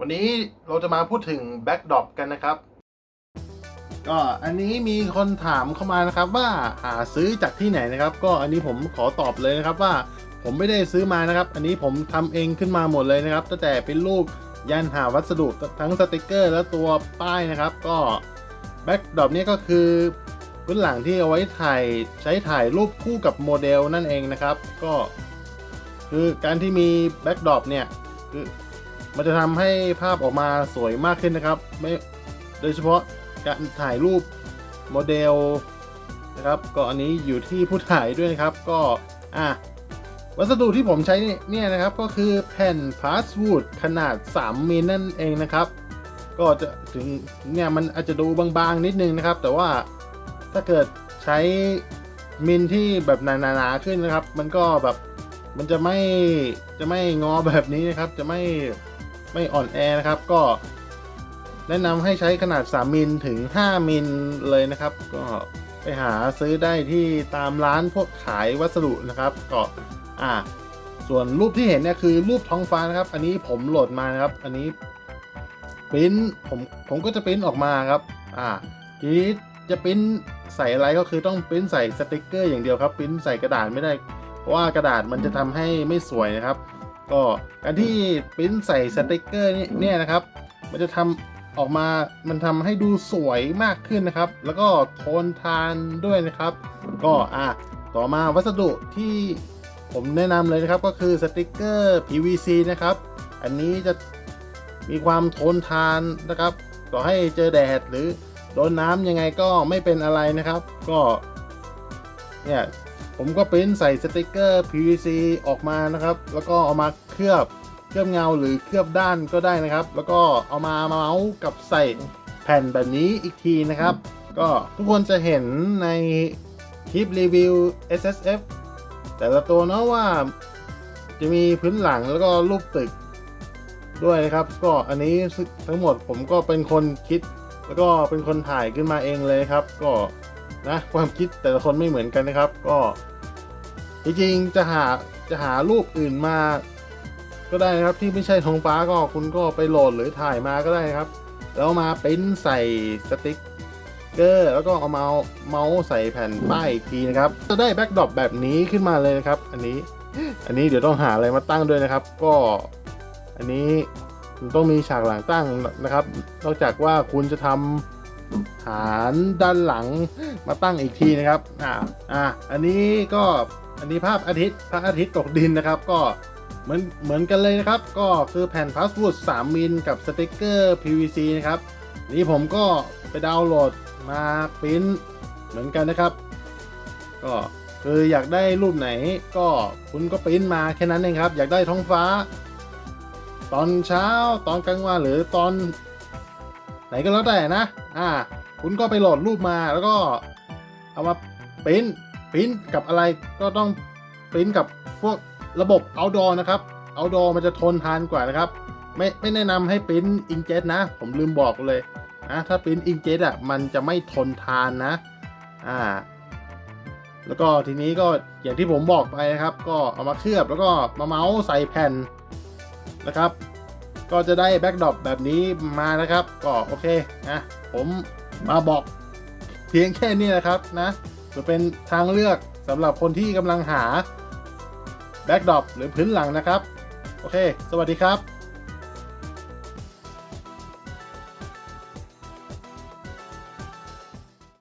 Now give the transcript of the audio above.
วันนี้เราจะมาพูดถึงแบ็กดรอปกันนะครับ ก็อันนี้มีคนถามเข้ามานะครับว่าหาซื้อจากที่ไหนนะครับ ก็อันนี้ผมขอตอบเลยนะครับว่าผมไม่ได้ซื้อมานะครับ อันนี้ผมทำเองขึ้นมาหมดเลยนะครับ ตั้งแต่เป็นรูปยันหาวัสดุทั้งสติกเกอร์ และตัวป้ายนะครับ ก็แบ็กดรอปนี้ก็คือพื้นหลังที่เอาไว้ถ่ายใช้ถ่ายรูปคู่กับโมเดลนั่นเองนะครับ ก็คือการที่มีแบ็กดรอปเนี่ยคือ มันจะทำให้ภาพออกมาสวยมากขึ้นนะครับ ไม่โดยเฉพาะการถ่ายรูปโมเดลนะครับ ก็อันนี้อยู่ที่ผู้ถ่ายด้วยนะครับ ก็อะวัสดุที่ผมใช้เนี่ยนะครับก็คือแผ่นพลาสวูดขนาด 3มิลนั่นเองนะครับ ก็จะถึงเนี่ยมันอาจจะดูบางๆนิดนึงนะครับ แต่ว่าถ้าเกิดใช้มิลที่แบบหนาๆขึ้นนะครับ มันก็แบบมันจะไม่จะไม่งอแบบนี้นะครับ จะไม่ ไม่อ่อนแอนะครับ ก็แนะนำให้ใช้ขนาด 3 มิลถึง 5 มิลเลยนะครับ ก็ไปหาซื้อได้ที่ตามร้านพวกขายวัสดุนะครับก็อ่า ส่วนรูปที่เห็นเนี่ยคือรูปท้องฟ้านะครับ อันนี้ผมโหลดมานะครับ อันนี้ปริ้นผมผมก็จะปริ้นออกมาครับ อ่าทีนี้จะปริ้นใส่อะไรก็คือต้องปริ้นใส่สติกเกอร์อย่างเดียวครับปริ้นใส่กระดาษไม่ได้ เพราะว่ากระดาษมันจะทำให้ไม่สวยนะครับ ก็การที่ปริ้นใส่สติกเกอร์นี่เนี่ยนะครับ มันจะทำออกมามันทำให้ดูสวยมากขึ้นนะครับ แล้วก็โทนทานด้วยนะครับ ก็อะต่อมาวัสดุที่ผมแนะนำเลยนะครับก็คือสติกเกอร์ PVC นะครับ อันนี้จะมีความทนทานนะครับ ต่อให้เจอแดดหรือโดนน้ำยังไงก็ไม่เป็นอะไรนะครับ ก็เนี่ย ผมก็ปริ้นใส่สติกเกอร์ PVC ออกมานะครับ แล้วก็เอามาเคลือบเคลือบเงาหรือเคลือบด้านก็ได้นะครับ แล้วก็เอามาเมาส์กับใส่แผ่นแบบนี้อีกทีนะครับ ก็ทุกคนจะเห็นในคลิปรีวิว SSF แต่ละตัวเนาะว่าจะมีพื้นหลังแล้วก็รูปตึกด้วยนะครับ ก็อันนี้ทั้งหมดผมก็เป็นคนคิด แล้วก็เป็นคนถ่ายขึ้นมาเองเลยครับ ก็ นะความคิดแต่ละคนไม่เหมือนกันนะครับ ก็จริงๆจะหาจะหารูปอื่นมา ก็ได้นะครับที่ไม่ใช่ท้องฟ้าก็คุณก็ไปโหลดหรือถ่ายมาก็ได้นะครับ แล้วมาเปริ้นใส่สติ๊กเกอร์แล้วก็เอาเมาส์เมาส์ใส่แผ่นป้ายอีกทีนะครับ จะได้แบ็กดรอปแบบนี้ขึ้นมาเลยนะครับ อันนี้อันนี้เดี๋ยวต้องหาอะไรมาตั้งด้วยนะครับ ก็อันนี้ต้องมีฉากหลังตั้งนะครับ นอกจากว่าคุณจะทำ ฐานด้านหลังมาตั้งอีกทีนะครับ อ่า อ่า อันนี้ก็อันนี้ภาพอาทิตย์พระอาทิตย์ตกดินนะครับ ก็เหมือนเหมือนกันเลยนะครับ ก็คือแผ่นพาสวูด3มิลกับสติกเกอร์ PVC นะครับ นี่ผมก็ไปดาวน์โหลดมาปริ้นเหมือนกันนะครับ ก็คืออยากได้รูปไหนก็คุณก็ปริ้นมาแค่นั้นเองครับ อยากได้ท้องฟ้า ตอนเช้าตอนกลางวันหรือตอน ไหนก็แล้วแต่นะ อ่า คุณก็ไปโหลดรูปมาแล้วก็เอามาปริ้นปริ้นกับอะไรก็ต้องปริ้นกับพวกระบบ outdoor นะครับ outdoor มันจะทนทานกว่านะครับ ไม่ไม่แนะนำให้ปริ้นอิงเจ็ตนะ ผมลืมบอกเลยนะถ้าปริ้นอิงเจ็ตอะมันจะไม่ทนทานนะ อ่า แล้วก็ทีนี้ก็อย่างที่ผมบอกไปนะครับ ก็เอามาเคลือบแล้วก็มาเมาส์ใส่แผ่นนะครับ ก็จะได้แบ็กดรอปแบบนี้มานะครับ ก็โอเคนะผมมาบอกเพียงแค่นี้นะครับนะจะเป็นทางเลือกสำหรับคนที่กำลังหาแบ็กดรอปหรือพื้นหลังนะครับ โอเค สวัสดีครับ